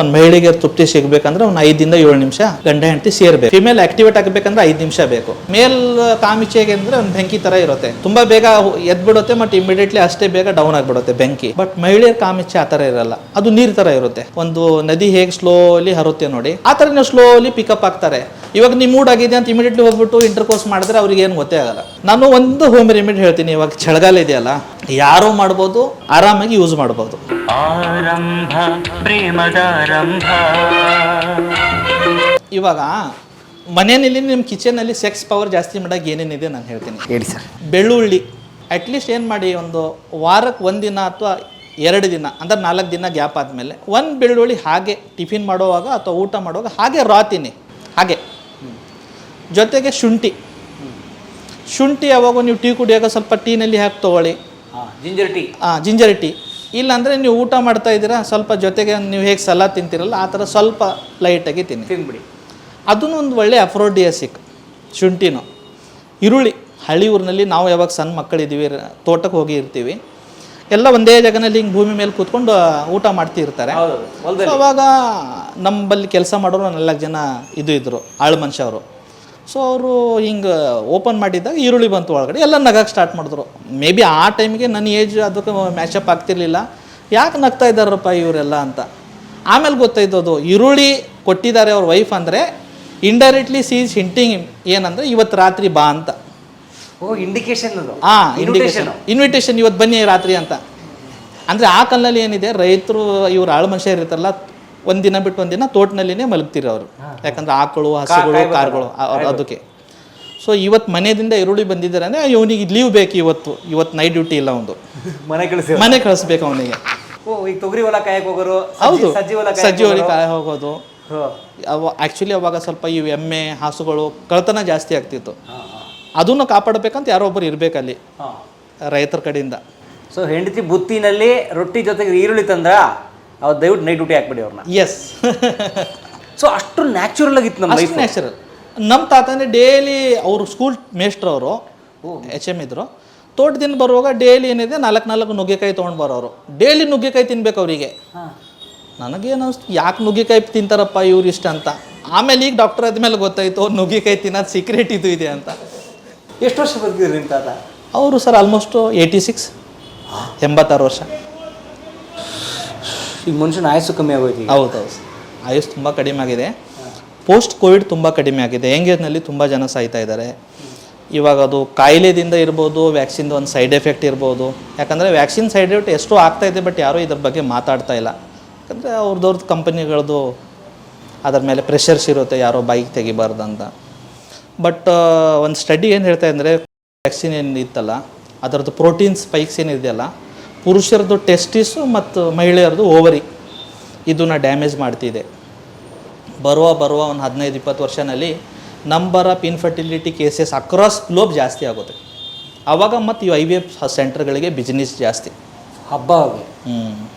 ಒಂದು ಮಹಿಳೆಗೆ ತೃಪ್ತಿ ಸಿಗಬೇಕಂದ್ರೆ ಒಂದು ಐದಿಂದ ಏಳು ನಿಮಿಷ ಗಂಡ ಹೆಂಡತಿ ಸೇರ್ಬೇಕು. ಫಿಮೇಲ್ ಆಕ್ಟಿವೇಟ್ ಆಗಬೇಕಂದ್ರೆ ಐದು ನಿಮಿಷ ಬೇಕು. ಮೇಲ್ ಕಾಮಿಚೆಗೆ ಅಂದ್ರೆ ಒಂದು ಬೆಂಕಿ ತರ ಇರುತ್ತೆ. ತುಂಬಾ ಬೇಗ ಎದ್ಬಿಡುತ್ತೆ ಮತ್ತು ಇಮಿಡಿಯೇಟ್ಲಿ ಅಷ್ಟೇ ಬೇಗ ಡೌನ್ ಆಗಿಬಿಡುತ್ತೆ ಬೆಂಕಿ. ಬಟ್ ಮಹಿಳೆಯರ ಕಾಮಿಚೆ ಆ ಥರ ಇರಲ್ಲ. ಅದು ನೀರ್ ತರ ಇರುತ್ತೆ. ಒಂದು ನದಿ ಹೇಗೆ ಸ್ಲೋಲಿ ಹರುತ್ತೆ ನೋಡಿ. ಆ ಥರ ನೀವು ಸ್ಲೋಲಿ ಪಿಕಪ್ ಆಗ್ತಾರೆ. ಇವಾಗ ನೀವು ಮೂಡ್ ಆಗಿದೆ ಅಂತ ಇಮಿಡಿಯೇಟ್ಲಿ ಹೋಗ್ಬಿಟ್ಟು ಇಂಟರ್ ಕೋರ್ಸ್ ಮಾಡಿದ್ರೆ ಅವ್ರಿಗೆ ಏನು ಗೊತ್ತೇ ಆಗಲ್ಲ. ನಾನು ಒಂದು ಹೋಮ್ ರೆಮಿಡಿ ಹೇಳ್ತೀನಿ. ಇವಾಗ ಚಳಿಗಾಲ ಇದೆಯಲ್ಲ, ಯಾರು ಮಾಡ್ಬೋದು, ಆರಾಮಾಗಿ ಯೂಸ್ ಮಾಡ್ಬೋದು. ಆರಂಭ ಪ್ರೇಮದಾರಂಭ ಇವಾಗ ಮನೆಯಲ್ಲಿ ನಿಮ್ಮ ಕಿಚನಲ್ಲಿ ಸೆಕ್ಸ್ ಪವರ್ ಜಾಸ್ತಿ ಮಾಡೋಕೆ ಏನೇನಿದೆ ನಾನು ಹೇಳ್ತೀನಿ. ಹೇಳಿ ಸರ್. ಬೆಳ್ಳುಳ್ಳಿ ಅಟ್ಲೀಸ್ಟ್ ಏನು ಮಾಡಿ ಒಂದು ವಾರಕ್ಕೆ ಒಂದಿನ ಅಥವಾ ಎರಡು ದಿನ ಅಂದರೆ ನಾಲ್ಕು ದಿನ ಗ್ಯಾಪ್ ಆದಮೇಲೆ ಒಂದು ಬೆಳ್ಳುಳ್ಳಿ ಹಾಗೆ ಟಿಫಿನ್ ಮಾಡುವಾಗ ಅಥವಾ ಊಟ ಮಾಡುವಾಗ ಹಾಗೆ ರಾತೀನಿ ಹಾಗೆ. ಜೊತೆಗೆ ಶುಂಠಿ. ಶುಂಠಿ ಯಾವಾಗ ನೀವು ಟೀ ಕುಡಿಯಾಗ ಸ್ವಲ್ಪ ಟೀನಲ್ಲಿ ಹಾಕಿ ತೊಗೊಳ್ಳಿ. ಜಿಂಜರ್ ಟೀ ಹಾಂ ಜಿಂಜರ್ ಟೀ ಇಲ್ಲಾಂದರೆ ನೀವು ಊಟ ಮಾಡ್ತಾ ಇದ್ದೀರಾ ಸ್ವಲ್ಪ ಜೊತೆಗೆ ನೀವು ಹೇಗೆ ಸಲಾ ತಿಂತೀರಲ್ಲ ಆ ಥರ ಸ್ವಲ್ಪ ಲೈಟಾಗಿ ತಿನ್ನಿ. ತಿನ್ಬಿಡಿ. ಅದನ್ನು ಒಂದು ಒಳ್ಳೆ ಅಫ್ರೋಡಿಯಾಸಿಕ್ ಶುಂಠಿನೂ. ಈರುಳ್ಳಿ ಹಳ್ಳಿ ಊರಿನಲ್ಲಿ ನಾವು ಯಾವಾಗ ಸಣ್ಣ ಮಕ್ಕಳಿದ್ದೀವಿ ತೋಟಕ್ಕೆ ಹೋಗಿ ಇರ್ತೀವಿ. ಎಲ್ಲ ಒಂದೇ ಜಾಗನಲ್ಲಿ ಹಿಂಗೆ ಭೂಮಿ ಮೇಲೆ ಕೂತ್ಕೊಂಡು ಊಟ ಮಾಡ್ತಿರ್ತಾರೆ. ಅವಾಗ ನಮ್ಮಲ್ಲಿ ಕೆಲಸ ಮಾಡೋರು ನಾಲ್ಕು ಜನ ಇದು ಇದ್ದರು ಆಳು ಮನುಷ್ಯ ಅವರು. ಸೊ ಅವರು ಹಿಂಗೆ ಓಪನ್ ಮಾಡಿದ್ದಾಗ ಈರುಳ್ಳಿ ಬಂತು ಒಳಗಡೆ. ಎಲ್ಲ ನಗಕ್ಕೆ ಸ್ಟಾರ್ಟ್ ಮಾಡಿದ್ರು. ಮೇ ಬಿ ಆ ಟೈಮ್ಗೆ ನನ್ನ ಏಜ್ ಅದಕ್ಕೆ ಮ್ಯಾಚಪ್ ಆಗ್ತಿರ್ಲಿಲ್ಲ. ಯಾಕೆ ನಗ್ತಾ ಇದ್ದಾರಪ್ಪ ಇವರೆಲ್ಲ ಅಂತ. ಆಮೇಲೆ ಗೊತ್ತಾಯ್ತು ಅದು ಈರುಳ್ಳಿ ಕೊಟ್ಟಿದ್ದಾರೆ ಅವ್ರ ವೈಫ್ ಅಂದರೆ ಇಂಡೈರೆಕ್ಟ್ಲಿ ಸೀಸ್ ಹಿಂಟಿಂಗ್ ಏನಂದರೆ ಇವತ್ತು ರಾತ್ರಿ ಬಾ ಅಂತ. ಓ ಇಂಡಿಕೇಶನ್ ಹಾಂ ಇಂಡಿಕೇಶನ್ ಇನ್ವಿಟೇಷನ್ ಇವತ್ತು ಬನ್ನಿ ರಾತ್ರಿ ಅಂತ. ಅಂದರೆ ಆ ಕಲ್ಲಲ್ಲಿ ಏನಿದೆ ರೈತರು ಇವ್ರು ಆಳು ಮನುಷ್ಯ ಇರ್ತಾರಲ್ಲ ಒಂದಿನ ಬಿಟ್ಟು ಒಂದಿನ ತೋಟನಲ್ಲಿನೇ ಮಲಗ್ತೀರಿ ಅವರು. ಯಾಕಂದ್ರೆ ಆಕಳು ಹಸುಗಳು ಕಾರ್ಗಳು ಅದಕ್ಕೆ. ಸೊ ಇವತ್ತು ಮನೆಯಿಂದ ಈರುಳ್ಳಿ ಬಂದಿದ್ದಾರೆ ಅಂದರೆ ಇವನಿಗೆ ಲೀವ್ ಬೇಕು ಇವತ್ತು. ಇವತ್ತು ನೈಟ್ ಡ್ಯೂಟಿ ಇಲ್ಲ ಒಂದು ಮನೆ ಕಳಿಸಿ ಮನೆ ಕಳಿಸ್ಬೇಕು ಅವನಿಗೆ. ಓ ಈಗ ತೊಗರಿ ಹೊಲ ಕಾಯಕ್ ಹೋಗೋರು ಹೌದು. ಸಜ್ಜಿ ಹೊಲ ಸಜ್ಜಿ ಹೊಲ ಕಾಯ ಹೋಗೋದು ಆಕ್ಚುಲಿ ಅವ ಆ್ಯಕ್ಚುಲಿ ಅವಾಗ ಸ್ವಲ್ಪ ಈ ಎಮ್ಮೆ ಹಾಸುಗಳು ಕಳ್ತನ ಜಾಸ್ತಿ ಆಗ್ತಿತ್ತು. ಅದನ್ನು ಕಾಪಾಡಬೇಕಂತ ಯಾರೋ ಒಬ್ಬರು ಇರಬೇಕಲ್ಲಿ. ರೈತರ ಕಡೆಯಿಂದ. ಸೊ ಹೆಂಡತಿ ಬುತ್ತಿನಲ್ಲಿ ರೊಟ್ಟಿ ಜೊತೆಗೆ ಈರುಳ್ಳಿ ತಂದ್ರ? ಅವ್ರು ದಯವಿಟ್ಟು ನೈಟ್ ಡ್ಯೂಟಿ ಹಾಕ್ಬಿಡಿ ಅವ್ರನ್ನ? ಎಸ್ ಸೊ ಅಷ್ಟು ನ್ಯಾಚುರಲ್ ಆಗಿತ್ತು ನಮ್ಮ ಲೈಫ್ ನ್ಯಾಚುರಲ್ ನಮ್ಮ ತಾತನೇ ಡೈಲಿ ಅವರು ಸ್ಕೂಲ್ ಮೇಸ್ಟ್ರ್ ಅವರು ಎಚ್ ಎಂ ಇದ್ರು. ತೋಟದಿಂದ ಬರುವಾಗ ಡೈಲಿ ಏನಿದೆ ನಾಲ್ಕು ನಾಲ್ಕು ನುಗ್ಗೆಕಾಯಿ ತೊಗೊಂಡು ಬರೋರು. ಡೈಲಿ ನುಗ್ಗೆಕಾಯಿ ತಿನ್ಬೇಕು ಅವರಿಗೆ. ನನಗೇನು ಅನಿಸ್ತು ಯಾಕೆ ನುಗ್ಗೆಕಾಯಿ ತಿಂತಾರಪ್ಪ ಇವ್ರು ಇಷ್ಟ ಅಂತ. ಆಮೇಲೆ ಈಗ ಡಾಕ್ಟರ್ ಆದ್ಮೇಲೆ ಗೊತ್ತಾಯ್ತು ಅವ್ರು ನುಗ್ಗೆಕಾಯಿ ತಿನ್ನೋದು ಸೀಕ್ರೆಟ್ ಇದು ಇದೆ ಅಂತ. ಎಷ್ಟು ವರ್ಷ ಬರ್ತಿದ್ರು ನಿಮ್ಮ ತಾತ? ಅವರು ಸರ್ ಆಲ್ಮೋಸ್ಟು ಏಯ್ಟಿ ಸಿಕ್ಸ್ ಎಂಬತ್ತಾರು ವರ್ಷ. ಈಗ ಮನುಷ್ಯನ ಆಯಸ್ಸು ಕಮ್ಮಿ ಆಗೋಯ್ತು ಹೌದು ಆಯುಷ್ ತುಂಬ ಕಡಿಮೆ ಆಗಿದೆ. ಪೋಸ್ಟ್ ಕೋವಿಡ್ ತುಂಬ ಕಡಿಮೆ ಆಗಿದೆ. ಯಂಗೇಜ್ನಲ್ಲಿ ತುಂಬ ಜನ ಸಾಯ್ತಾ ಇದ್ದಾರೆ. ಇವಾಗ ಅದು ಕಾಯಿಲೆದಿಂದ ಇರ್ಬೋದು ವ್ಯಾಕ್ಸಿನ್ದು ಒಂದು ಸೈಡ್ ಎಫೆಕ್ಟ್ ಇರ್ಬೋದು. ಯಾಕಂದರೆ ವ್ಯಾಕ್ಸಿನ್ ಸೈಡ್ ಎಫೆಕ್ಟ್ ಎಷ್ಟೋ ಆಗ್ತಾ ಇದೆ ಬಟ್ ಯಾರೂ ಇದ್ರ ಬಗ್ಗೆ ಮಾತಾಡ್ತಾ ಇಲ್ಲ. ಯಾಕಂದರೆ ಅವ್ರದ್ದವ್ರದ್ದು ಕಂಪನಿಗಳದ್ದು ಅದ್ರ ಮೇಲೆ ಪ್ರೆಷರ್ಸ್ ಇರುತ್ತೆ, ಯಾರೋ ಬೈಕ್ ತೆಗಿಬಾರ್ದು ಅಂತ. ಬಟ್ ಒಂದು ಸ್ಟಡಿ ಏನು ಹೇಳ್ತಾ ಅಂದರೆ ವ್ಯಾಕ್ಸಿನ್ ಏನು ಇತ್ತಲ್ಲ ಅದರದ್ದು ಪ್ರೋಟೀನ್ ಸ್ಪೈಕ್ಸ್ ಏನಿದೆಯಲ್ಲ ಪುರುಷರದ್ದು ಟೆಸ್ಟಿಸು ಮತ್ತು ಮಹಿಳೆಯರದು ಓವರಿ. ಇದನ್ನ ಡ್ಯಾಮೇಜ್ ಮಾಡ್ತಿದೆ. ಬರುವ ಬರುವ ಒಂದು ಹದಿನೈದು ಇಪ್ಪತ್ತು ವರ್ಷನಲ್ಲಿ number of infertility cases across globe ಜಾಸ್ತಿ ಆಗುತ್ತೆ. ಆವಾಗ ಮತ್ತು ಈ ಐ ವಿ ಎಫ್ ಸೆಂಟರ್ಗಳಿಗೆ ಬಿಸ್ನೆಸ್ ಜಾಸ್ತಿ. ಹಬ್ಬ ಆಗಿ. ಹ್ಞೂ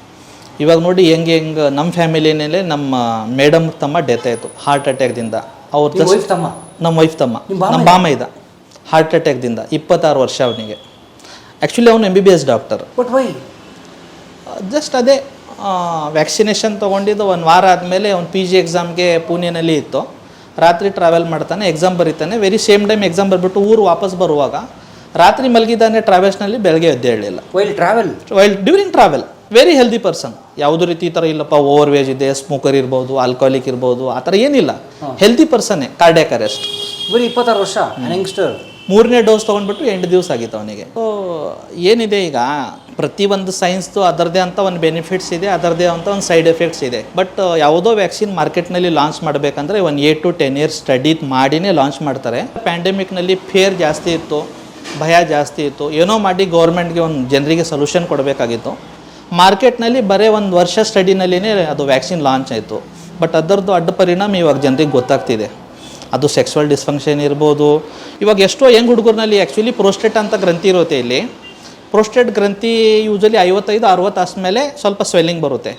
ಇವಾಗ ನೋಡಿ ಹೆಂಗೆ ಹೆಂಗೆ ನಮ್ಮ ಫ್ಯಾಮಿಲಿನಲ್ಲೇ ನಮ್ಮ ಮೇಡಮ್ ತಮ್ಮ ಡೆತ್ ಆಯಿತು ಹಾರ್ಟ್ ಅಟ್ಯಾಕ್ದಿಂದ. ಅವ್ರ ನಿಮ್ಮ ತಮ್ಮ? ನಮ್ಮ ವೈಫ್ ತಮ್ಮ. ನಮ್ಮ ಬಾಮ ಇದ್ದ ಹಾರ್ಟ್ ಅಟ್ಯಾಕ್ದಿಂದ ಇಪ್ಪತ್ತಾರು ವರ್ಷ ಅವನಿಗೆ. ಆ್ಯಕ್ಚುಲಿ ಅವನು M B B S doctor but why just ಅದೇ ವ್ಯಾಕ್ಸಿನೇಷನ್ ತೊಗೊಂಡಿದ್ದು ಒಂದು ವಾರ ಆದಮೇಲೆ ಅವ್ನು ಪಿ ಜಿ ಎಕ್ಸಾಮ್ಗೆ ಪುಣೆನಲ್ಲಿ ಇತ್ತು. ರಾತ್ರಿ ಟ್ರಾವೆಲ್ ಮಾಡ್ತಾನೆ ಎಕ್ಸಾಮ್ ಬರೀತಾನೆ. ವೆರಿ ಸೇಮ್ ಟೈಮ್ ಎಕ್ಸಾಮ್ ಬರ್ಬಿಟ್ಟು ಊರು ವಾಪಸ್ ಬರುವಾಗ ರಾತ್ರಿ ಮಲಗಿದ್ದಾನೆ ಟ್ರಾವೆಲ್ಸ್ನಲ್ಲಿ ಬೆಳಗ್ಗೆ ಎದ್ದೇಳಲಿಲ್ಲ while travel while during travel very healthy person ಯಾವುದೇ ರೀತಿ ಈ ಥರ ಇಲ್ಲಪ್ಪ ಓವರ್ ವೇಜ್ ಇದೆ ಸ್ಮೋಕರ್ ಇರ್ಬೋದು ಆಲ್ಕೋಹಾಲಿಕ್ ಇರ್ಬೋದು ಆ ಥರ ಏನಿಲ್ಲ. ಹೆಲ್ದಿ ಪರ್ಸನ್ನೇ ಕಾರ್ಡ್ಯಾಕ್ ಅರೆಸ್ಟ್ ಬರೀ ಇಪ್ಪತ್ತಾರು ವರ್ಷ ಯಂಗ್ಸ್ಟರ್ ಮೂರನೇ ಡೋಸ್ ತೊಗೊಂಡ್ಬಿಟ್ಟು ಎಂಟು ದಿವಸ ಆಗಿತ್ತು ಅವನಿಗೆ. ಸೊ ಏನಿದೆ ಈಗ? ಪ್ರತಿಯೊಂದು ಸೈನ್ಸ್ದು ಅದರದೇ ಅಂತ ಒಂದು ಬೆನಿಫಿಟ್ಸ್ ಇದೆ ಅದರದೇ ಅಂತ ಒಂದು ಸೈಡ್ ಎಫೆಕ್ಟ್ಸ್ ಇದೆ. ಬಟ್ ಯಾವುದೋ ವ್ಯಾಕ್ಸಿನ್ ಮಾರ್ಕೆಟ್ನಲ್ಲಿ ಲಾಂಚ್ ಮಾಡಬೇಕಂದ್ರೆ ಒಂದು eight to ten years study ಮಾಡಿನೇ ಲಾಂಚ್ ಮಾಡ್ತಾರೆ. ಪ್ಯಾಂಡಮಿಕ್ನಲ್ಲಿ ಫೇರ್ ಜಾಸ್ತಿ ಇತ್ತು, ಭಯ ಜಾಸ್ತಿ ಇತ್ತು. ಏನೋ ಮಾಡಿ ಗೌರ್ಮೆಂಟ್ಗೆ ಒಂದು ಜನರಿಗೆ ಸೊಲ್ಯೂಷನ್ ಕೊಡಬೇಕಾಗಿತ್ತು. ಮಾರ್ಕೆಟ್ನಲ್ಲಿ ಬರೀ ಒಂದು ವರ್ಷ ಸ್ಟಡಿನಲ್ಲಿನೇ ಅದು ವ್ಯಾಕ್ಸಿನ್ ಲಾಂಚ್ ಆಯಿತು. ಬಟ್ ಅದರದ್ದು ಅಡ್ಡ ಪರಿಣಾಮ ಇವಾಗ ಜನರಿಗೆ ಗೊತ್ತಾಗ್ತಿದೆ. ಅದು ಸೆಕ್ಸುವಲ್ ಡಿಸ್ಫಂಕ್ಷನ್ ಇರ್ಬೋದು. ಇವಾಗ ಎಷ್ಟೋ ಯಂಗ್ ಹುಡುಗರ್ನಲ್ಲಿ ಆ್ಯಕ್ಚುಲಿ ಪ್ರೋಸ್ಟೇಟ್ ಅಂತ ಗ್ರಂಥಿ ಇರುತ್ತೆ ಇಲ್ಲಿ. ಪ್ರೋಸ್ಟೇಟ್ ಗ್ರಂಥಿ ಯೂಶಲಿ ಐವತ್ತೈದು, ಅರವತ್ತು ಮೇಲೆ ಸ್ವಲ್ಪ ಸ್ವೆಲ್ಲಿಂಗ್ ಬರುತ್ತೆ.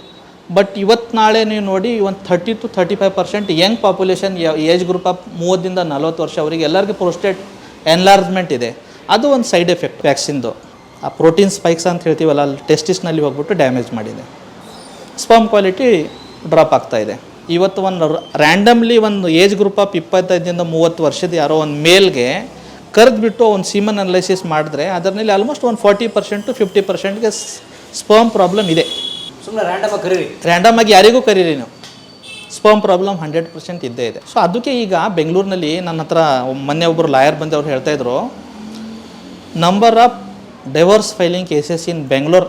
ಬಟ್ ಇವತ್ತು ನಾಳೆ ನೀವು ನೋಡಿ ಒಂದು thirty to thirty five percent young population age group of ಮೂವತ್ತರಿಂದ ನಲ್ವತ್ತು ವರ್ಷ ಅವರಿಗೆ ಎಲ್ಲರಿಗೂ ಪ್ರೋಸ್ಟೇಟ್ ಎನ್ಲಾರ್ಜ್ಮೆಂಟ್ ಇದೆ. ಅದು ಒಂದು ಸೈಡ್ ಎಫೆಕ್ಟ್ ವ್ಯಾಕ್ಸಿನ್ದು ಆ ಪ್ರೋಟೀನ್ ಸ್ಪೈಕ್ಸ್ ಅಂತ ಹೇಳ್ತೀವಲ್ಲ, ಅಲ್ಲಿ ಟೆಸ್ಟಿಸ್ನಲ್ಲಿ ಹೋಗ್ಬಿಟ್ಟು ಡ್ಯಾಮೇಜ್ ಮಾಡಿದೆ. ಸ್ಪರ್ಮ್ ಕ್ವಾಲಿಟಿ ಡ್ರಾಪ್ ಆಗ್ತಾ ಇದೆ. ಇವತ್ತು ಒಂದು ರ್ಯಾಂಡಮ್ಲಿ ಒಂದು ಏಜ್ ಗ್ರೂಪ್ ಆಫ್ ಇಪ್ಪತ್ತೈದರಿಂದ ಮೂವತ್ತು ವರ್ಷದ ಯಾರೋ ಒಂದು ಮೇಲ್ಗೆ ಕರೆದ್ಬಿಟ್ಟು ಒಂದು ಸೀಮನ್ ಅನಲೈಸಿಸ್ ಮಾಡಿದ್ರೆ ಅದರಲ್ಲಿ ಆಲ್ಮೋಸ್ಟ್ ಒಂದು ಫಾರ್ಟಿ ಪರ್ಸೆಂಟ್ ಟು ಫಿಫ್ಟಿ ಪರ್ಸೆಂಟ್ಗೆ ಸ್ಪರ್ಮ್ ಪ್ರಾಬ್ಲಮ್ ಇದೆ. ಸುಮ್ಮನೆ ರ್ಯಾಂಡಮ್ ಆಗಿ ಕರೀರಿ. ರ್ಯಾಂಡಮ್ ಆಗಿ ಯಾರಿಗೂ ಕರೀರಿ ನೀವು. ಸ್ಪರ್ಮ್ ಪ್ರಾಬ್ಲಮ್ ಹಂಡ್ರೆಡ್ ಪರ್ಸೆಂಟ್ ಇದ್ದೇ ಇದೆ. ಸೊ ಅದಕ್ಕೆ ಈಗ ಬೆಂಗಳೂರಿನಲ್ಲಿ ನನ್ನ ಹತ್ರ ಮೊನ್ನೆ ಒಬ್ಬರು ಲಾಯರ್ ಬಂದು ಅವ್ರು ಹೇಳ್ತಾ ಇದ್ರು number of divorce filing cases in Bengaluru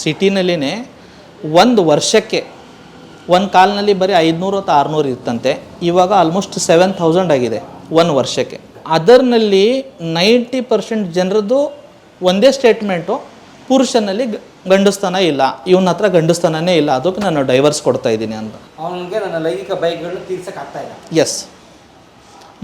ಸಿಟಿನಲ್ಲಿನೇ ಒಂದು ವರ್ಷಕ್ಕೆ ಒಂದು ಕಾಲ್ನಲ್ಲಿ ಬರೀ ಐದುನೂರು ಅಥವಾ ಆರುನೂರು ಇತ್ತಂತೆ ಇವಾಗ ಆಲ್ಮೋಸ್ಟ್ ಸೆವೆನ್ ಥೌಸಂಡ್ ಆಗಿದೆ ಒಂದು ವರ್ಷಕ್ಕೆ. ಅದರ್ನಲ್ಲಿ ನೈಂಟಿ ಪರ್ಸೆಂಟ್ ಜನರದ್ದು ಒಂದೇ ಸ್ಟೇಟ್ಮೆಂಟು ಪುರುಷನಲ್ಲಿ ಗಂಡಸ್ತನ ಇಲ್ಲ. ಇವನ ಹತ್ರ ಗಂಡಸ್ತನನೇ ಇಲ್ಲ. ಅದಕ್ಕೆ ನಾನು ಡೈವರ್ಸ್ ಕೊಡ್ತಾ ಇದ್ದೀನಿ ಅಂತ. ಅವನಿಗೆ ನನ್ನ ಲೈಂಗಿಕ ಬೈಕ್ಗಳನ್ನ ತೀರ್ಸಕ್ಕೆ ಆಗ್ತಾ ಇಲ್ಲ. ಎಸ್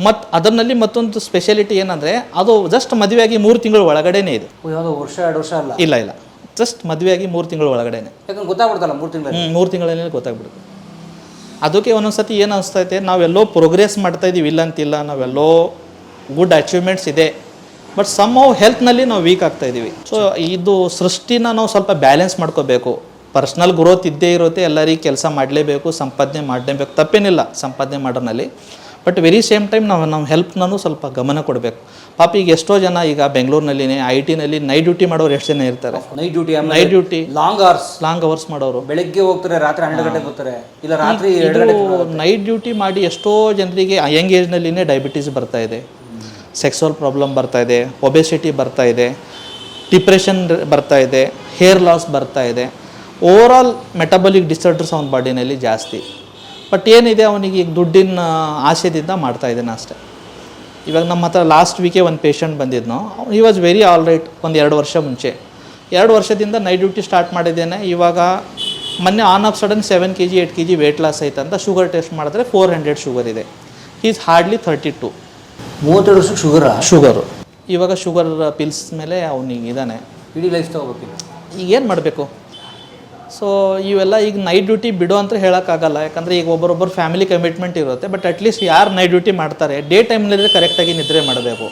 ಮತ್ತು ಅದರಲ್ಲಿ ಮತ್ತೊಂದು ಸ್ಪೆಷಾಲಿಟಿ ಏನಂದರೆ ಅದು ಜಸ್ಟ್ ಮದುವೆಯಾಗಿ ಮೂರು ತಿಂಗಳು ಒಳಗಡೆನೇ ಇದೆ. ಯಾವುದೋ ವರ್ಷ ಎರಡು ವರ್ಷ ಅಲ್ಲ? ಇಲ್ಲ ಇಲ್ಲ. ಜಸ್ಟ್ ಮದುವೆಯಾಗಿ ಮೂರು ತಿಂಗಳ ಒಳಗಡೆ ಯಾಕಂದ್ರೆ ಗೊತ್ತಾಗ್ಬಿಡ್ತಲ್ಲ ಮೂರು ತಿಂಗಳು ಹ್ಞೂ ಮೂರು ತಿಂಗಳಲ್ಲೇ ಗೊತ್ತಾಗ್ಬಿಡುತ್ತೆ. ಅದಕ್ಕೆ ಒಂದೊಂದು ಸತಿ ಏನು ಅನಿಸ್ತೈತೆ ನಾವೆಲ್ಲೋ ಪ್ರೋಗ್ರೆಸ್ ಮಾಡ್ತಾ ಇದ್ದೀವಿ ಇಲ್ಲ ಅಂತಿಲ್ಲ ನಾವೆಲ್ಲೋ ಗುಡ್ ಅಚೀವ್ಮೆಂಟ್ಸ್ ಇದೆ ಬಟ್ ಸಮ್ ಅವು ಹೆಲ್ತ್ನಲ್ಲಿ ನಾವು ವೀಕ್ ಆಗ್ತಾ ಇದ್ದೀವಿ ಸೊ ಇದು ಸೃಷ್ಟಿನ ನಾವು ಸ್ವಲ್ಪ ಬ್ಯಾಲೆನ್ಸ್ ಮಾಡ್ಕೋಬೇಕು. ಪರ್ಸ್ನಲ್ ಗ್ರೋತ್ ಇದ್ದೇ ಇರುತ್ತೆ ಎಲ್ಲರಿಗೆ ಕೆಲಸ ಮಾಡಲೇಬೇಕು ಸಂಪಾದನೆ ಮಾಡಲೇಬೇಕು ತಪ್ಪೇನಿಲ್ಲ ಸಂಪಾದನೆ ಮಾಡೋನಲ್ಲಿ ಬಟ್ ವೆರಿ ಸೇಮ್ ಟೈಮ್ ನಾವು ನಮ್ಮ ಹೆಲ್ಪ್ನೂ ಸ್ವಲ್ಪ ಗಮನ ಕೊಡಬೇಕು. ಪಾಪ ಈಗ ಎಷ್ಟೋ ಜನ ಈಗ ಬೆಂಗಳೂರಿನಲ್ಲಿನೇ ಐ ಟಿನಲ್ಲಿ ನೈಟ್ ಡ್ಯೂಟಿ ಮಾಡೋರು ಎಷ್ಟು ಜನ ಇರ್ತಾರೆ? Night duty night duty long hours long hours ಮಾಡೋರು. ಬೆಳಗ್ಗೆ ಹೋಗ್ತಾರೆ ರಾತ್ರಿ ಹನ್ನೆರಡು ಗಂಟೆಗೆ ಬರ್ತಾರೆ ಇಲ್ಲ ರಾತ್ರಿ ಗಂಟೆ ನೈಟ್ ಡ್ಯೂಟಿ ಮಾಡಿ ಎಷ್ಟೋ ಜನರಿಗೆ ಯಂಗ್ ಏಜ್ನಲ್ಲಿನೇ ಡಯಾಬಿಟೀಸ್ ಬರ್ತಾ ಇದೆ. ಸೆಕ್ಸುವಲ್ ಪ್ರಾಬ್ಲಮ್ ಬರ್ತಾ ಇದೆ ಒಬೆಸಿಟಿ ಬರ್ತಾ ಇದೆ ಡಿಪ್ರೆಷನ್ ಬರ್ತಾ ಇದೆ ಹೇರ್ ಲಾಸ್ ಬರ್ತಾ ಇದೆ. ಓವರಾಲ್ ಮೆಟಬಲಿಕ್ ಡಿಸಾರ್ಡರ್ಸ್ ಅವನ ಬಾಡಿನಲ್ಲಿ ಜಾಸ್ತಿ. ಬಟ್ ಏನಿದೆ ಅವನಿಗೆ ಈಗ ದುಡ್ಡಿನ ಆಸೆದಿಂದ ಮಾಡ್ತಾ ಇದ್ದಾನೆ ಅಷ್ಟೇ. ಇವಾಗ ನಮ್ಮ ಹತ್ರ ಲಾಸ್ಟ್ ವೀಕೆ ಒಂದು ಪೇಷಂಟ್ ಬಂದಿದ್ನು ಈ ವಾಸ್ ವೆರಿ ಆಲ್ ರೈಟ್ ಒಂದು ಎರಡು ವರ್ಷ ಮುಂಚೆ. ಎರಡು ವರ್ಷದಿಂದ ನೈಟ್ ಡ್ಯೂಟಿ ಸ್ಟಾರ್ಟ್ ಮಾಡಿದ್ದೇನೆ. ಇವಾಗ ಮೊನ್ನೆ on off sudden seven K G eight K G weight loss ಆಯ್ತು ಅಂತ ಶುಗರ್ ಟೆಸ್ಟ್ ಮಾಡಿದ್ರೆ ಫೋರ್ ಹಂಡ್ರೆಡ್ ಶುಗರ್ ಇದೆ. ಈಸ್ ಹಾರ್ಡ್ಲಿ ಥರ್ಟಿ ಟು ಮೂವತ್ತೆರಡು ವರ್ಷಕ್ಕೆ ಶುಗರ ಶುಗರು ಇವಾಗ ಶುಗರ್ ಪಿಲ್ಸ್ ಮೇಲೆ ಅವನಿಗೆ ಇದ್ದಾನೆ. ಇಡೀ ಲೈಫ್ ತಗೋಬೇಕಿಲ್ಲ ಈಗ ಏನು ಮಾಡಬೇಕು? ಸೊ ಇವೆಲ್ಲ ಈಗ ನೈಟ್ ಡ್ಯೂಟಿ ಬಿಡು ಅಂತ ಹೇಳೋಕ್ಕಾಗಲ್ಲ. ಯಾಕಂದರೆ ಈಗ ಒಬ್ಬರೊಬ್ಬರು ಫ್ಯಾಮಿಲಿ ಕಮಿಟ್ಮೆಂಟ್ ಇರುತ್ತೆ. ಬಟ್ ಅಟ್ಲೀಸ್ಟ್ ಯಾರು ನೈಟ್ ಡ್ಯೂಟಿ ಮಾಡ್ತಾರೆ? ಡೇ ಟೈಮ್ನಲ್ಲಿದ್ರೆ ಕರೆಕ್ಟಾಗಿ ನಿದ್ರೆ ಮಾಡಬೇಕು.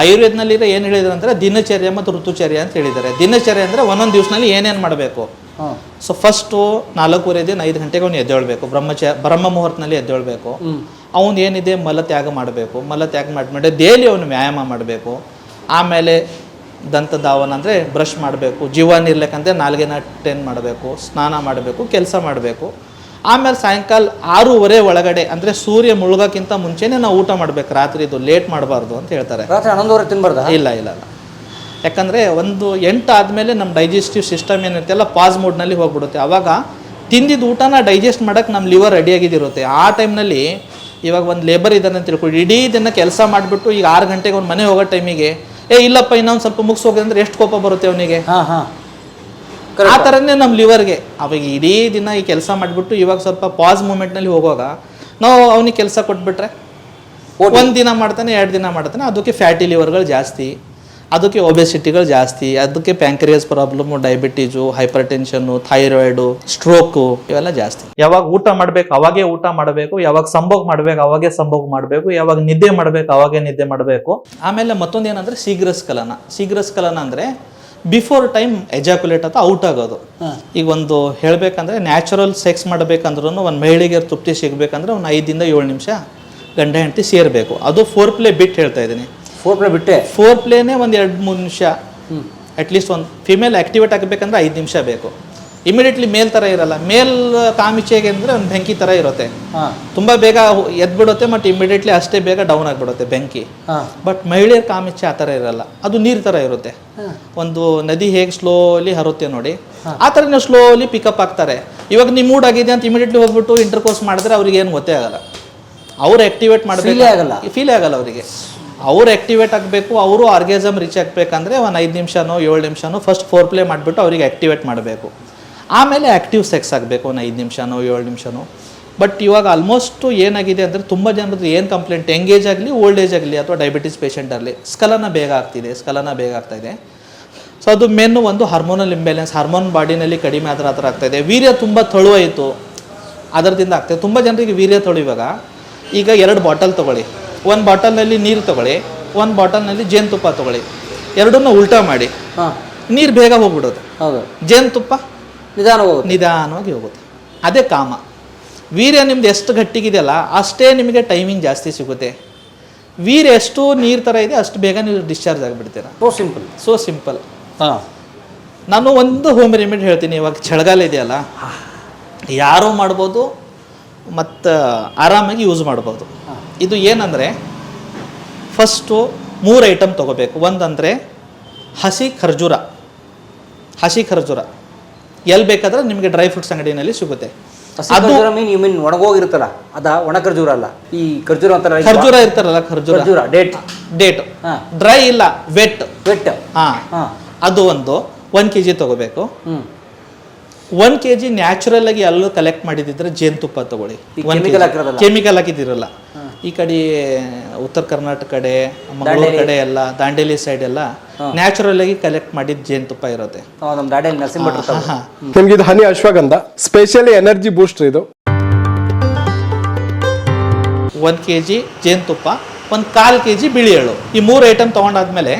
ಆಯುರ್ವೇದನಲ್ಲಿರೋ ಏನು ಹೇಳಿದ್ರು ಅಂದರೆ ದಿನಚರ್ಯ ಮತ್ತು ಋತುಚರ್ಯ ಅಂತ ಹೇಳಿದ್ದಾರೆ. ದಿನಚರ್ಯ ಅಂದರೆ ಒಂದೊಂದು ದಿವಸನಲ್ಲಿ ಏನೇನು ಮಾಡಬೇಕು? ಸೊ ಫಸ್ಟು ನಾಲ್ಕೂವರೆ ದಿನ ಐದು ಗಂಟೆಗೆ ಅವ್ನು ಎದ್ದೇಳಬೇಕು. ಬ್ರಹ್ಮಚ ಬ್ರಹ್ಮ ಮುಹೂರ್ತನಲ್ಲಿ ಎದ್ದೇಳಬೇಕು. ಅವನು ಏನಿದೆ ಮಲತ್ಯಾಗ ಮಾಡಬೇಕು. ಮಲ ಮಲತ್ಯಾಗ ಮಾಡಿದ್ಮೇಲೆ ಡೈಲಿ ಅವನು ವ್ಯಾಯಾಮ ಮಾಡಬೇಕು. ಆಮೇಲೆ ದಂತಧಾವನ ಅಂದರೆ ಬ್ರಷ್ ಮಾಡಬೇಕು ಜೀವನ ಇರ್ಲಿಕ್ಕಂದ್ರೆ ನಾಲ್ಗೆನ ಟೆನ್ ಮಾಡಬೇಕು ಸ್ನಾನ ಮಾಡಬೇಕು ಕೆಲಸ ಮಾಡಬೇಕು. ಆಮೇಲೆ ಸಾಯಂಕಾಲ ಆರೂವರೆ ಒಳಗಡೆ ಅಂದರೆ ಸೂರ್ಯ ಮುಳುಗೋಕ್ಕಿಂತ ಮುಂಚೆನೇ ನಾವು ಊಟ ಮಾಡಬೇಕು ರಾತ್ರಿದು ಲೇಟ್ ಮಾಡಬಾರ್ದು ಅಂತ ಹೇಳ್ತಾರೆ. ರಾತ್ರಿ ಹನ್ನೊಂದುವರೆ ತಿನ್ನಬಾರ್ದು ಇಲ್ಲ ಇಲ್ಲ ಇಲ್ಲ. ಯಾಕಂದರೆ ಒಂದು ಎಂಟು ಆದಮೇಲೆ ನಮ್ಮ ಡೈಜೆಸ್ಟಿವ್ ಸಿಸ್ಟಮ್ ಏನಿರುತ್ತೆ ಎಲ್ಲ ಪಾಸ್ ಮೋಡ್ನಲ್ಲಿ ಹೋಗ್ಬಿಡುತ್ತೆ. ಆವಾಗ ತಿಂದಿದ್ದು ಊಟನ ಡೈಜೆಸ್ಟ್ ಮಾಡೋಕ್ಕೆ ನಮ್ಮ ಲಿವರ್ ರೆಡಿಯಾಗಿದ್ದಿರುತ್ತೆ ಆ ಟೈಮ್ನಲ್ಲಿ ಇವಾಗ ಒಂದು ಲೇಬರ್ ಇದ್ದಾನೆ ಅಂತ ತಿಳ್ಕೊಳ್ಳಿ ಇಡೀ ದಿನ ಕೆಲಸ ಮಾಡಿಬಿಟ್ಟು ಈಗ ಆರು ಗಂಟೆಗೆ ಒಂದು ಮನೆ ಹೋಗೋ ಟೈಮಿಗೆ ಏ ಇಲ್ಲಪ್ಪ ಇನ್ನೊಂದು ಸ್ವಲ್ಪ ಮುಗಿಸ್ ಹೋಗಿ ಅಂದ್ರೆ ಎಷ್ಟು ಕೋಪ ಬರುತ್ತೆ ಅವನಿಗೆ? ಹಾಂ ಹಾಂ. ಆ ಥರನೇ ನಮ್ಮ ಲಿವರ್ಗೆ. ಅವಾಗ ಇಡೀ ದಿನ ಈ ಕೆಲಸ ಮಾಡಿಬಿಟ್ಟು ಇವಾಗ ಸ್ವಲ್ಪ ಪಾಸ್ ಮೂಮೆಂಟ್ನಲ್ಲಿ ಹೋಗುವಾಗ ನಾವು ಅವನಿಗೆ ಕೆಲಸ ಕೊಟ್ಬಿಟ್ರೆ ಒಂದು ದಿನ ಮಾಡ್ತಾನೆ ಎರಡು ದಿನ ಮಾಡ್ತಾನೆ ಅದಕ್ಕೆ ಫ್ಯಾಟಿ ಲಿವರ್ಗಳು ಜಾಸ್ತಿ. ಅದಕ್ಕೆ ಒಬೆಸಿಟಿಗಳು ಜಾಸ್ತಿ ಅದಕ್ಕೆ pancreas problem diabetes hypertension thyroid stroke ಇವೆಲ್ಲ ಜಾಸ್ತಿ. ಯಾವಾಗ ಊಟ ಮಾಡ್ಬೇಕು ಅವಾಗೇ ಊಟ ಮಾಡಬೇಕು ಯಾವಾಗ ಸಂಭೋಗ ಮಾಡ್ಬೇಕು ಅವಾಗೇ ಸಂಭೋಗ ಮಾಡಬೇಕು ಯಾವಾಗ ನಿದ್ದೆ ಮಾಡಬೇಕು ಅವಾಗೇ ನಿದ್ದೆ ಮಾಡಬೇಕು. ಆಮೇಲೆ ಮತ್ತೊಂದು ಏನಂದ್ರೆ ಶೀಘ್ರಸ್ಖಲನ ಶೀಘ್ರಸ್ಖಲನ ಅಂದರೆ ಬಿಫೋರ್ ಟೈಮ್ ಎಜಾಕ್ಯುಲೇಟ್ ಅಥವಾ ಔಟ್ ಆಗೋದು. ಈಗ ಒಂದು ಹೇಳಬೇಕಂದ್ರೆ ನ್ಯಾಚುರಲ್ ಸೆಕ್ಸ್ ಮಾಡಬೇಕಂದ್ರೂ ಒಂದು ಮಹಿಳೆಗೆ ತೃಪ್ತಿ ಸಿಗಬೇಕಂದ್ರೆ ಒಂದು ಐದಿಂದ ಏಳು ನಿಮಿಷ ಗಂಡ ಹೆಂಡತಿ ಸೇರಬೇಕು. ಅದು ಫೋರ್ ಪ್ಲೇ ಬಿಟ್ಟು ಹೇಳ್ತಾ ಇದ್ದೀನಿ. ಫೋರ್ ಪ್ಲೇ ಬಿಟ್ಟೆ. ಫೋರ್ ಪ್ಲೇನೇ ಒಂದು ಎರಡು ಮೂರು ನಿಮಿಷ. ಅಟ್ಲೀಸ್ಟ್ ಒಂದು ಫಿಮೇಲ್ ಆಕ್ಟಿವೇಟ್ ಆಗಬೇಕಂದ್ರೆ ಐದು ನಿಮಿಷ ಬೇಕು. ಇಮಿಡಿಯೇಟ್ಲಿ ಮೇಲ್ ಥರ ಇರಲ್ಲ. ಮೇಲ್ ಕಾಮಿಚೆಗೆ ಅಂದರೆ ಒಂದು ಬೆಂಕಿ ಥರ ಇರುತ್ತೆ. ತುಂಬ ಬೇಗ ಎದ್ಬಿಡುತ್ತೆ ಮತ್ತು ಇಮಿಡಿಯೇಟ್ಲಿ ಅಷ್ಟೇ ಬೇಗ ಡೌನ್ ಆಗಿಬಿಡುತ್ತೆ ಬೆಂಕಿ. ಬಟ್ ಮಹಿಳೆಯರ ಕಾಮಿಚೆ ಆ ಥರ ಇರಲ್ಲ. ಅದು ನೀರು ಥರ ಇರುತ್ತೆ. ಒಂದು ನದಿ ಹೇಗೆ ಸ್ಲೋಲಿ ಹರುತ್ತೆ ನೋಡಿ. ಆ ಥರ ನೀವು ಸ್ಲೋಲಿ ಪಿಕಪ್ ಆಗ್ತಾರೆ. ಇವಾಗ ನೀವು ಮೂಡ್ ಆಗಿದೆ ಅಂತ ಇಮಿಡಿಯೇಟ್ಲಿ ಹೋಗ್ಬಿಟ್ಟು ಇಂಟರ್ಕೋರ್ಸ್ ಮಾಡಿದ್ರೆ ಅವ್ರಿಗೆ ಏನು ಗೊತ್ತೇ ಆಗಲ್ಲ. ಅವ್ರು ಆಕ್ಟಿವೇಟ್ ಮಾಡಬೇಕು. Feel-ಏ ಆಗಲ್ಲ. ಫೀಲೇ ಆಗಲ್ಲ ಅವರಿಗೆ. ಅವ್ರು ಆಕ್ಟಿವೇಟ್ ಆಗಬೇಕು, ಅವರು ಆರ್ಗ್ಯಾಸಮ್ ರೀಚ್ ಆಗಬೇಕಂದ್ರೆ ಒಂದು ಐದು ನಿಮಿಷನೋ, ಏಳು ನಿಮಿಷನೋ ಫಸ್ಟ್ ಫೋರ್ ಪ್ಲೇ ಮಾಡಿಬಿಟ್ಟು ಅವರಿಗೆ ಆಕ್ಟಿವೇಟ್ ಮಾಡಬೇಕು. ಆಮೇಲೆ ಆ್ಯಕ್ಟಿವ್ ಸೆಕ್ಸ್ ಆಗಬೇಕು ಒಂದು ಐದು ನಿಮಿಷನೋ, ಏಳು ನಿಮಿಷನೋ. ಬಟ್ ಇವಾಗ ಆಲ್ಮೋಸ್ಟ್ ಏನಾಗಿದೆ ಅಂದರೆ ತುಂಬ ಜನರದ್ದು ಏನು ಕಂಪ್ಲೇಂಟ್ ಎಂಗೇಜ್ ಆಗಲಿ ಓಲ್ಡ್ ಏಜ್ ಆಗಲಿ ಅಥವಾ ಡಯಾಬಿಟಿಸ್ ಪೇಷೆಂಟ್ ಆಗಲಿ, ಸ್ಕಲನ ಬೇಗ ಆಗ್ತಿದೆ, ಸ್ಕಲನ ಬೇಗ ಆಗ್ತಾ ಇದೆ. ಸೊ ಅದು ಮೇನು ಒಂದು ಹಾರ್ಮೋನಲ್ ಇಂಬ್ಯಾಲೆನ್ಸ್ ಹಾರ್ಮೋನ್ ಬಾಡಿನಲ್ಲಿ ಕಡಿಮೆ ಆದ್ರೆ ಆ ಥರ ಆಗ್ತಾಯಿದೆ ವೀರ್ಯ ತುಂಬ ತಳುವಾಯಿತು ಅದರದಿಂದ ಆಗ್ತದೆ ತುಂಬ ಜನರಿಗೆ ವೀರ್ಯ ತಳು ಇವಾಗ. ಈಗ ಎರಡು ಬಾಟಲ್ ತೊಗೊಳ್ಳಿ. ಒಂದು ಬಾಟಲ್ನಲ್ಲಿ ನೀರು ತೊಗೊಳ್ಳಿ ಒಂದು ಬಾಟಲ್ನಲ್ಲಿ ಜೇನುತುಪ್ಪ ತಗೊಳ್ಳಿ. ಎರಡನ್ನೂ ಉಲ್ಟಾ ಮಾಡಿ. ಹಾಂ. ನೀರು ಬೇಗ ಹೋಗ್ಬಿಡೋದು. ಹೌದು. ಜೇನುತುಪ್ಪ ನಿಧಾನ ಹೋಗುತ್ತೆ. ನಿಧಾನವಾಗಿ ಹೋಗುತ್ತೆ. ಅದೇ ಕಾಮ. ವೀರ್ಯ ನಿಮ್ದು ಎಷ್ಟು ಗಟ್ಟಿಗಿದೆಯಲ್ಲ ಅಷ್ಟೇ ನಿಮಗೆ ಟೈಮಿಂಗ್ ಜಾಸ್ತಿ ಸಿಗುತ್ತೆ. ವೀರ್ಯ ಎಷ್ಟು ನೀರು ಥರ ಇದೆ ಅಷ್ಟು ಬೇಗ ನೀವು ಡಿಸ್ಚಾರ್ಜ್ ಆಗಿಬಿಡ್ತೀರ. ಸೋ ಸಿಂಪಲ್ ಸೋ ಸಿಂಪಲ್ ಹಾಂ. ನಾನು ಒಂದು ಹೋಮ್ ರೆಮಿಡಿ ಹೇಳ್ತೀನಿ ಇವಾಗ ಚಳಿಗಾಲ ಇದೆಯಲ್ಲ. ಯಾರೂ ಮಾಡ್ಬೋದು ಮತ್ತು ಆರಾಮಾಗಿ ಯೂಸ್ ಮಾಡ್ಬೋದು. ಇದು ಏನಂದರೆ ಫಸ್ಟು ಮೂರು ಐಟಮ್ ತೊಗೋಬೇಕು. ಒಂದಂದರೆ ಹಸಿ ಖರ್ಜೂರ. ಹಸಿ ಖರ್ಜೂರ. ಎಲ್ಲಿ ಬೇಕಾದ್ರೆ ನಿಮಗೆ ಡ್ರೈ ಫ್ರೂಟ್ಸ್ ಅಂಗಡಿನಲ್ಲಿ ಸಿಗುತ್ತೆ. ಅದು ಖರ್ಜೂರ ಮೀನ್ ಯು ಮೀನ್ ಒಣಗೋಗಿರುತ್ತಲ್ಲ? ಅದ ಒಣ ಖರ್ಜೂರ ಅಲ್ಲ. ಈ ಖರ್ಜೂರ ಅಂತಾರ ಖರ್ಜೂರ ಇರ್ತಾರಲ್ಲ ಖರ್ಜೂರ. ಖರ್ಜೂರ ಡೇಟ್ ಡೇಟ್ ಹಾ. ಡ್ರೈ ಇಲ್ಲ ವೆಟ್ ವೆಟ್ ಹಾಂ. ಹಾ. ಅದು ಒಂದು ಒನ್ ಕೆ ಜಿ ತೊಗೋಬೇಕು. ಹ್ಮ್. ಒನ್ ಕೆ ಜಿ ನ್ಯಾಚುರಲ್ ಆಗಿ ಎಲ್ಲೂ ಕಲೆಕ್ಟ್ ಮಾಡಿದ್ರೆ ಜೇನುತುಪ್ಪ ತಗೊಳ್ಳಿ. ಕೆಮಿಕಲ್ ಹಾಕಿದಿರಲ್ಲ. ಈ ಕಡೆ ಉತ್ತರ ಕರ್ನಾಟಕ ಕಡೆ ಮಂಗಳೂರು ಕಡೆ ಎಲ್ಲ ದಾಂಡೇಲಿ ಸೈಡ್ ಎಲ್ಲ ನ್ಯಾಚುರಲ್ ಆಗಿ ಕಲೆಕ್ಟ್ ಮಾಡಿದ ಜೇನುತುಪ್ಪ ಇರುತ್ತೆ ನಿಮ್ಗೆ ಇದು honey ashwagandha specially energy booster ಇದು. ಒಂದು ಕೆ ಜಿ ಜೇನುತುಪ್ಪ ಒಂದು ಕಾಲು ಕೆ ಜಿ ಬಿಳಿ ಎಳು ಈ ಮೂರು ಐಟಮ್ ತೊಗೊಂಡಾದ್ಮೇಲೆ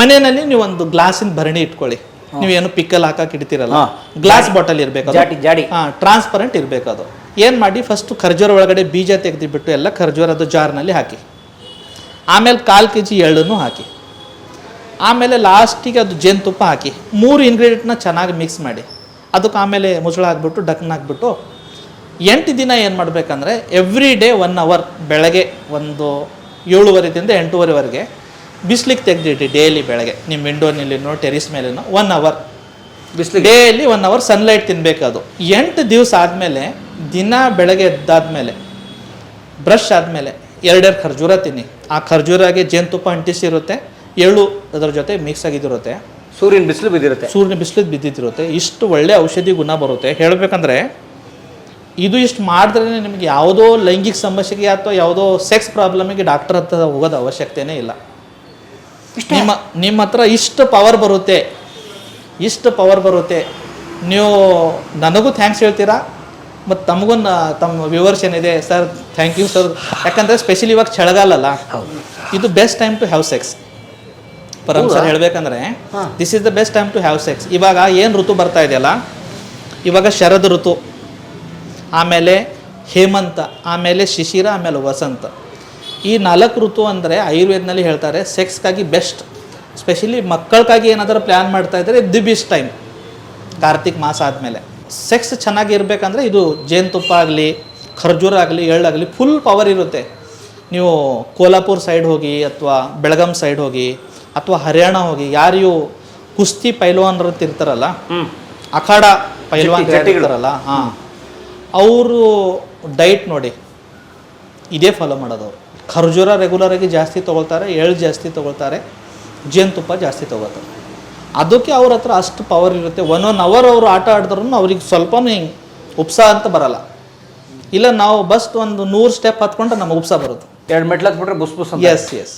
ಮನೆಯಲ್ಲಿ ನೀವು ಒಂದು ಗ್ಲಾಸಿನ ಭರಣಿ ಇಟ್ಕೊಳ್ಳಿ. ನೀವೇನು ಪಿಕ್ಕಲ್ ಹಾಕಕ್ಕೆ ಇಡ್ತೀರಲ್ಲ? ಗ್ಲಾಸ್ ಬಾಟಲ್ ಇರಬೇಕು ಜಾಡಿ ಜಾಡಿ. ಹಾಂ ಟ್ರಾನ್ಸ್ಪರೆಂಟ್ ಇರಬೇಕು ಅದು ಏನು ಮಾಡಿ ಫಸ್ಟ್ ಖರ್ಜೂರ ಒಳಗಡೆ ಬೀಜ ತೆಗೆದುಬಿಟ್ಟು ಎಲ್ಲ ಖರ್ಜೂರದ ಜಾರ್ನಲ್ಲಿ ಹಾಕಿ. ಆಮೇಲೆ ಕಾಲು ಕೆ ಜಿ ಎಳ್ಳನ್ನು ಹಾಕಿ. ಆಮೇಲೆ ಲಾಸ್ಟಿಗೆ ಅದು ಜೇನುತುಪ್ಪ ಹಾಕಿ. ಮೂರು ಇಂಗ್ರೀಡಿಯೆಂಟ್ನ ಚೆನ್ನಾಗಿ ಮಿಕ್ಸ್ ಮಾಡಿ. ಅದಕ್ಕೆ ಆಮೇಲೆ ಮುಚ್ಚಳ ಹಾಕ್ಬಿಟ್ಟು ಡಕ್ನ ಹಾಕ್ಬಿಟ್ಟು ಎಂಟು ದಿನ ಏನು ಮಾಡಬೇಕಂದ್ರೆ ಎವ್ರಿ ಡೇ ಒನ್ ಅವರ್ ಬೆಳಗ್ಗೆ ಒಂದು ಏಳುವರೆದಿಂದ ಎಂಟೂವರೆವರೆಗೆ ಬಿಸ್ಲಿಗೆ ತೆಗೆದಿಟ್ಟು ಡೈಲಿ ಬೆಳಗ್ಗೆ. ನಿಮ್ಮ ವಿಂಡೋನಲ್ಲಿನೋ ಟೆರಿಸ್ ಮೇಲೇನೋ ಒನ್ ಅವರ್ ಬಿಸಿಲು ಡೇಲಿ ಒನ್ ಅವರ್ ಸನ್ಲೈಟ್ ತಿನ್ಬೇಕು ಅದು. ಎಂಟು ದಿವಸ ಆದಮೇಲೆ ದಿನ ಬೆಳಗ್ಗೆ ಎದ್ದಾದ್ಮೇಲೆ ಬ್ರಷ್ ಆದಮೇಲೆ ಎರಡೆರಡು ಖರ್ಜೂರ ತಿನ್ನಿ. ಆ ಖರ್ಜೂರಾಗೆ ಜೇನುತುಪ್ಪ ಅಂಟಿಸಿರುತ್ತೆ ಎಳ್ಳು ಅದರ ಜೊತೆ ಮಿಕ್ಸ್ ಆಗಿದಿರುತ್ತೆ. ಸೂರ್ಯನ ಬಿಸಿಲು ಬಿದ್ದಿರುತ್ತೆ. ಸೂರ್ಯನ ಬಿಸಿಲು ಬಿದ್ದಿದ್ದಿರುತ್ತೆ. ಇಷ್ಟು ಒಳ್ಳೆ ಔಷಧಿ ಗುಣ ಬರುತ್ತೆ. ಹೇಳಬೇಕಂದ್ರೆ ಇದು ಇಷ್ಟು ಮಾಡಿದ್ರೆ ನಿಮಗೆ ಯಾವುದೋ ಲೈಂಗಿಕ ಸಮಸ್ಯೆಗೆ ಅಥವಾ ಯಾವುದೋ ಸೆಕ್ಸ್ ಪ್ರಾಬ್ಲಮಿಗೆ ಡಾಕ್ಟರ್ ಹತ್ರ ಹೋಗೋದು ಅವಶ್ಯಕತೆನೇ ಇಲ್ಲ. ನಿಮ್ಮ ನಿಮ್ಮ ಹತ್ರ ಇಷ್ಟು ಪವರ್ ಬರುತ್ತೆ ಇಷ್ಟು ಪವರ್ ಬರುತ್ತೆ ನೀವು ನನಗೂ ಥ್ಯಾಂಕ್ಸ್ ಹೇಳ್ತೀರಾ? ಮತ್ತು ತಮಗೂ ನ- ತಮ್ಮ ವ್ಯೂವರ್ಸ್ ಏನಿದೆ ಸರ್ ಥ್ಯಾಂಕ್ ಯು ಸರ್ ಯಾಕಂದರೆ ಸ್ಪೆಷಲಿ ಇವಾಗ ಚಳಗಾಲ ಅಲ್ಲ ಇದು best time to have sex Param sir ಹೇಳಬೇಕಂದ್ರೆ this is the best time to have sex ಇವಾಗ ಏನು ಋತು ಬರ್ತಾ ಇದೆಯಲ್ಲ ಇವಾಗ ಶರದ್ ಋತು ಆಮೇಲೆ ಹೇಮಂತ ಆಮೇಲೆ ಶಿಶಿರ ಆಮೇಲೆ ವಸಂತ. ಈ ನಾಲ್ಕು ಋತು ಅಂದರೆ ಆಯುರ್ವೇದನಲ್ಲಿ ಹೇಳ್ತಾರೆ ಸೆಕ್ಸ್ಗಾಗಿ ಬೆಸ್ಟ್. ಸ್ಪೆಷಲಿ ಮಕ್ಕಳಿಗಾಗಿ ಏನಾದರೂ ಪ್ಲ್ಯಾನ್ ಮಾಡ್ತಾ ಇದ್ದರೆ ದಿ ಬೆಸ್ಟ್ ಟೈಮ್ ಕಾರ್ತಿಕ್ ಮಾಸ ಆದಮೇಲೆ. ಸೆಕ್ಸ್ ಚೆನ್ನಾಗಿ ಇರಬೇಕಂದ್ರೆ ಇದು ಜೇನುತುಪ್ಪ ಆಗಲಿ ಖರ್ಜೂರ ಆಗಲಿ ಎಳ್ಳಾಗಲಿ ಫುಲ್ ಪವರ್ ಇರುತ್ತೆ. ನೀವು ಕೋಲಾಪುರ ಸೈಡ್ ಹೋಗಿ ಅಥವಾ ಬೆಳಗಾಂ ಸೈಡ್ ಹೋಗಿ ಅಥವಾ ಹರಿಯಾಣ ಹೋಗಿ ಯಾರು ಕುಸ್ತಿ ಪೈಲ್ವಾನ್ ಅಂತ ಇರ್ತಾರಲ್ಲ ಅಖಾಡ ಪೈಲ್ವಾನ್ ಇರ್ತಾರಲ್ಲ ಹಾಂ. ಅವರು ಡೈಟ್ ನೋಡಿ. ಇದೇ ಫಾಲೋ ಮಾಡೋದು ಅವರು ಖರ್ಜೂರ ರೆಗ್ಯುಲರಾಗಿ ಜಾಸ್ತಿ ತೊಗೊಳ್ತಾರೆ ಎಳ್ಳು ಜಾಸ್ತಿ ತೊಗೊಳ್ತಾರೆ ಜೇನುತುಪ್ಪ ಜಾಸ್ತಿ ತೊಗೊಳ್ತಾರೆ. ಅದಕ್ಕೆ ಅವ್ರ ಹತ್ರ ಅಷ್ಟು ಪವರ್ ಇರುತ್ತೆ. ಒನ್ ಒನ್ ಅವರ್ ಅವರು ಆಟ ಆಡಿದ್ರೂ ಅವ್ರಿಗೆ ಸ್ವಲ್ಪನೂ ಹಿಂಗೆ ಉಪ್ಸಾಹ ಅಂತ ಬರಲ್ಲ. ಇಲ್ಲ ನಾವು ಬಸ್ ಒಂದು ನೂರು ಸ್ಟೆಪ್ ಹತ್ಕೊಂಡ್ರೆ ನಮ್ಗೆ ಉಪ್ಸಾಹ ಬರುತ್ತೆ. ಎರಡು ಮೆಟ್ಲು ಹತ್ಬಿಟ್ರೆ ಬುಸ್ ಬುಸ್ ಎಸ್ ಎಸ್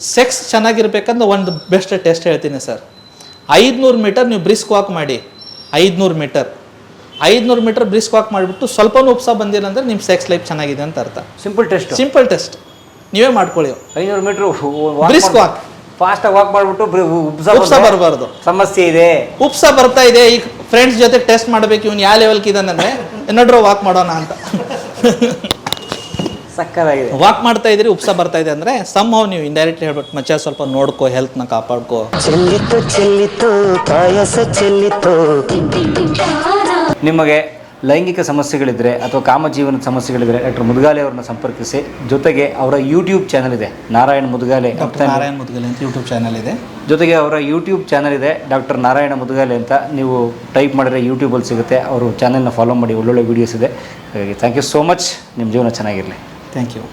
ಸೆಕ್ಸ್ ಚೆನ್ನಾಗಿರ್ಬೇಕಂದ್ರೆ ಒಂದು ಬೆಸ್ಟ್ ಟೆಸ್ಟ್ ಹೇಳ್ತೀನಿ ಸರ್. ಐದುನೂರು ಮೀಟರ್ ನೀವು ಬ್ರಿಸ್ಕ್ ವಾಕ್ ಮಾಡಿ. ಐದುನೂರು ಮೀಟರ್ ಐದುನೂರು ಮೀಟರ್ ಬ್ರಿಸ್ಕ್ ವಾಕ್ ಮಾಡಿಬಿಟ್ಟು ಸ್ವಲ್ಪ ಉಪ್ಸ ಬಂದಿಲ್ಲ ಅಂದ್ರೆ ನಿಮ್ಮ ಸೆಕ್ಸ್ ಲೈಫ್ ಚೆನ್ನಾಗಿದೆ ಅಂತ ಅರ್ಥ ಸಿಂಪಲ್ ಟೆಸ್ಟ್ ಸಿಂಪಲ್ ಟೆಸ್ಟ್ ನೀವೇ ಮಾಡ್ಕೊಳ್ಳಿ ಐನೂರು ಮೀಟ್ರ್ ಬ್ರಿಸ್ಕ್ ವಾಕ್ ಫಾಸ್ಟಾಗಿ ವಾಕ್ ಮಾಡಿಬಿಟ್ಟು ಉಪ್ಸ ಬಂದ್ರೆ ಬರಬಾರ್ದು ಸಮಸ್ಯೆ ಇದೆ ಉಪ್ಸ ಬರ್ತಾ ಇದೆ ಈಗ ಫ್ರೆಂಡ್ಸ್ ಜೊತೆ ಟೆಸ್ಟ್ ಮಾಡಬೇಕು ಇವ್ನು ಯಾವ ಲೆವೆಲ್ಗೆ ಇದ್ದಾನಂದ್ರೆ ಏನಾದ್ರೂ ವಾಕ್ ಮಾಡೋಣ ಅಂತ ಸಕ್ಕದಾಗಿದೆ ವಾಕ್ ಮಾಡ್ತಾ ಇದ್ರಿ ಉಪ್ಸ ಬರ್ತಾ ಇದೆ ಅಂದ್ರೆ ಸಂಭವ ನೀವು ಇಂಡೈರೆಕ್ಟ್ ಹೇಳ್ಬಿಟ್ಟು ಮಚ್ಚ ಸ್ವಲ್ಪ ನೋಡ್ಕೋ ನ ಕಾಪಾಡ್ಕೋ ಚೆಲ್ಲಿತು ಚೆಲ್ಲಿತು ಪಾಯಸ ಚೆಲ್ಲಿತು ನಿಮಗೆ ಲೈಂಗಿಕ ಸಮಸ್ಯೆಗಳಿದ್ದರೆ ಅಥವಾ ಕಾಮಜೀವನದ ಸಮಸ್ಯೆಗಳಿದ್ದರೆ ಡಾಕ್ಟರ್ ಮುದುಗಾಲೆ ಅವರನ್ನು ಸಂಪರ್ಕಿಸಿ. ಜೊತೆಗೆ ಅವರ ಯೂಟ್ಯೂಬ್ ಚಾನಲ್ ಇದೆ. ನಾರಾಯಣ ಮುದುಗಾಲೆ ನಾರಾಯಣ ಮುದ್ಗಲ್ ಅಂತ ಯೂಟ್ಯೂಬ್ ಚಾನಲ್ ಇದೆ. ಜೊತೆಗೆ ಅವರ ಯೂಟ್ಯೂಬ್ ಚಾನಲ್ ಇದೆ. ಡಾಕ್ಟರ್ ನಾರಾಯಣ ಮುದುಗಾಲೆ ಅಂತ ನೀವು ಟೈಪ್ ಮಾಡಿದ್ರೆ ಯೂಟ್ಯೂಬಲ್ಲಿ ಸಿಗುತ್ತೆ. ಅವರು ಚಾನಲ್ನ ಫಾಲೋ ಮಾಡಿ ಒಳ್ಳೊಳ್ಳೆ ವೀಡಿಯೋಸ್ ಇದೆ. ಹಾಗಾಗಿ ಥ್ಯಾಂಕ್ ಯು ಸೋ ಮಚ್ ನಿಮ್ಮ ಜೀವನ ಚೆನ್ನಾಗಿರಲಿ. Thank you